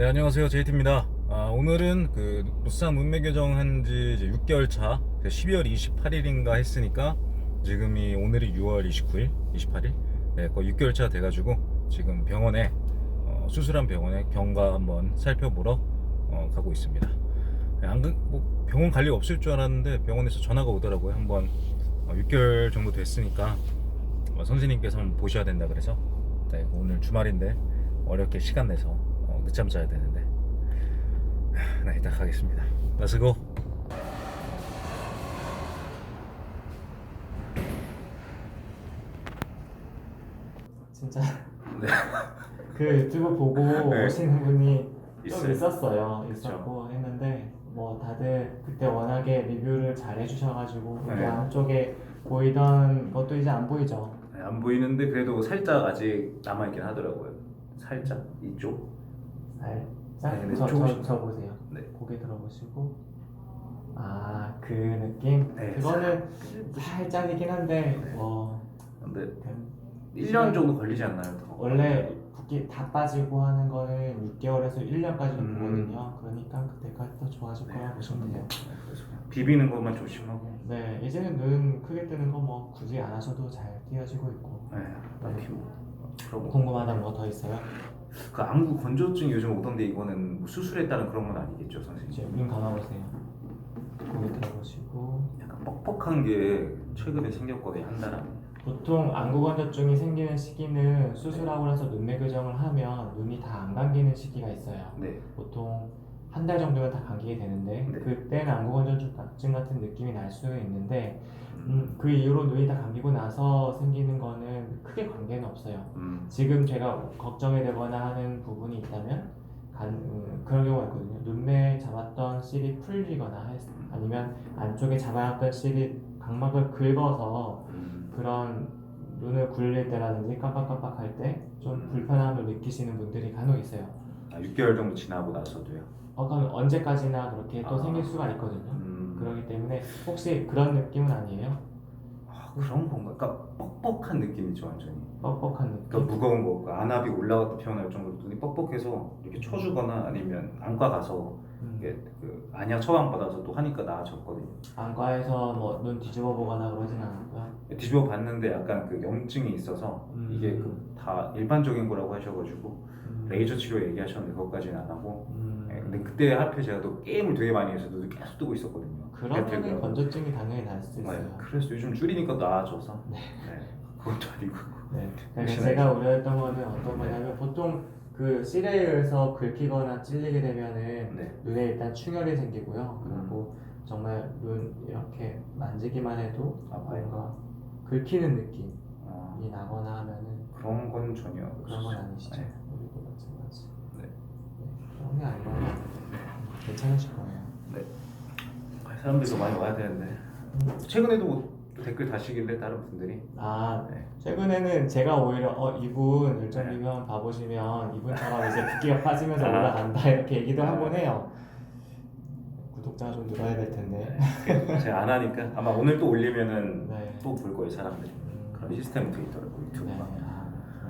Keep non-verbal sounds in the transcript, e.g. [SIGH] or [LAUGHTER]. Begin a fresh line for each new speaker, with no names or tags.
네 안녕하세요 제이트입니다. 아, 오늘은 그 무쌍 문매 교정한 지 이제 6개월 차, 12월 28일인가 했으니까 지금이 오늘이 6월 29일, 28일, 네, 거의 6개월 차 돼가지고 지금 병원에 어, 수술한 병원에 경과 한번 살펴보러 어, 가고 있습니다. 네, 안, 그- 뭐 병원 갈 일 없을 줄 알았는데 병원에서 전화가 오더라고요. 한번 어, 6개월 정도 됐으니까 어, 선생님께서 한번 보셔야 된다 그래서 네, 오늘 주말인데 어렵게 시간 내서 어, 늦잠 자야 되는데 하, 네 이따 가겠습니다 렛츠고
진짜
네. [LAUGHS]
그 유튜브 보고
네.
오시는 분이 좀
있어요.
있었어요.
그쵸.
있었고 했는데 뭐 다들 그때 워낙에 리뷰를 잘 해주셔가지고
네.
그 안쪽에 보이던 것도 이제 안 보이죠.
네, 안 보이는데 그래도 살짝 아직 남아있긴 하더라고요 살짝 이쪽
살짝
네, 근데
저, 저,
조금씩-
저 보세요.
네.
고개 들어보시고 아 그 느낌
네,
그거는 살짝이긴 한데
네.
뭐
근데
그
1년 정도 걸리지 않나요? 더?
원래 붓기 다 빠지고 하는 거는 6개월에서 1년까지
음.
보거든요. 그러니까 그때까지 더 좋아질
네,
거라고 보시면 돼요.
네, 그래서 비비는 것만 조심하고
네, 이제는 눈 크게 뜨는 거 뭐 굳이 안 하셔도 잘 띄어지고 있고.
네, 딱히 뭐 그런 거.
궁금하다는 거 더 있어요?
그 안구 건조증 요즘 오던데 이거는 뭐 수술에 따른 그런 건 아니겠죠 선생님?
이제 눈 감아보세요. 고개 들어보시고.
약간 뻑뻑한 게 최근에 생겼거든요 한 달 안에
보통 안구 건조증이 생기는 시기는 수술하고 나서 눈매 교정을 하면 눈이 다 안 감기는 시기가 있어요.
네
보통 한 달 정도면 다 감기게 되는데
네.
그때는 안구 건조증 같은 느낌이 날 수 있는데 음, 그 이후로 눈이 다 감기고 나서 생기는 거는 크게 관계는 없어요.
음,
지금 제가 걱정이 되거나 하는 부분이 있다면 간, 음, 그런 경우가 있거든요. 눈매 잡았던 실이 풀리거나 했- 아니면 안쪽에 잡아놨던 실이 각막을 긁어서
음.
그런 눈을 굴릴 때라든지 깜빡깜빡할 느끼시는 분들이 간혹 있어요.
아, 6개월 정도 지나고 나서도요.
어, 그건 언제까지나 그렇게 또
아.
생길 수가 있거든요.
음,
그렇기 때문에 혹시 그런 느낌은 아니에요?
아, 그런 건가? 그러니까 뻑뻑한 느낌이죠 완전히.
뻑뻑한 느낌?
그러니까 무거운 거, 그 안압이 올라갔다 표현할 정도로 눈이 뻑뻑해서 이렇게 쳐주거나 아니면 안과 가서
음.
이게 그 안약 처방 받아서 또 하니까 나아졌거든요.
안과에서 뭐 눈 뒤집어 보거나 그러진 않았고요.
뒤집어 봤는데 약간 그 염증이 있어서
음.
이게 그다 일반적인 거라고 하셔가지고
음.
레이저 치료 얘기하셨는데 그것까지는 안 하고.
음.
예, 근데 그때 하필 제가 또 게임을 되게 많이 해서 눈을 계속 뜨고 있었거든요. 배틀그라운드.
건조증이 당연히 날 수도
네,
있어요.
그래서 요즘 줄이니까 나아져서
네.
네, 그것도 아니고
네. 그러니까
혹시나
제가 우려했던 거는 어떤 거냐면 보통 그 의해서 긁히거나 찔리게 되면은
네.
눈에 일단 충혈이 생기고요. 그리고 정말 눈 이렇게 만지기만 해도
아파요.
뭔가 긁히는 느낌이
어,
나거나 하면은
그런 건 전혀
그런 건. 아니시죠?
네.
우리도 마찬가지.
네.
네, 그런 게 아니라 괜찮으실 거예요.
사람들도 많이 와야 되는데 최근에도 뭐또 댓글 다시길래 다른 분들이
아
네.
최근에는 제가 오히려 어 이분 일정 리뷰 봐보시면 이분처럼 이제 붓기가 빠지면서
아.
올라간다 이렇게 얘기도
아.
하곤 해요. 구독자가 좀 늘어야 될 텐데.
네. 제가 안 하니까 아마 오늘 또 올리면은
네.
또 볼 거예요 사람들이
음,
그런 시스템도 있더라고요
네.
유튜브가
아,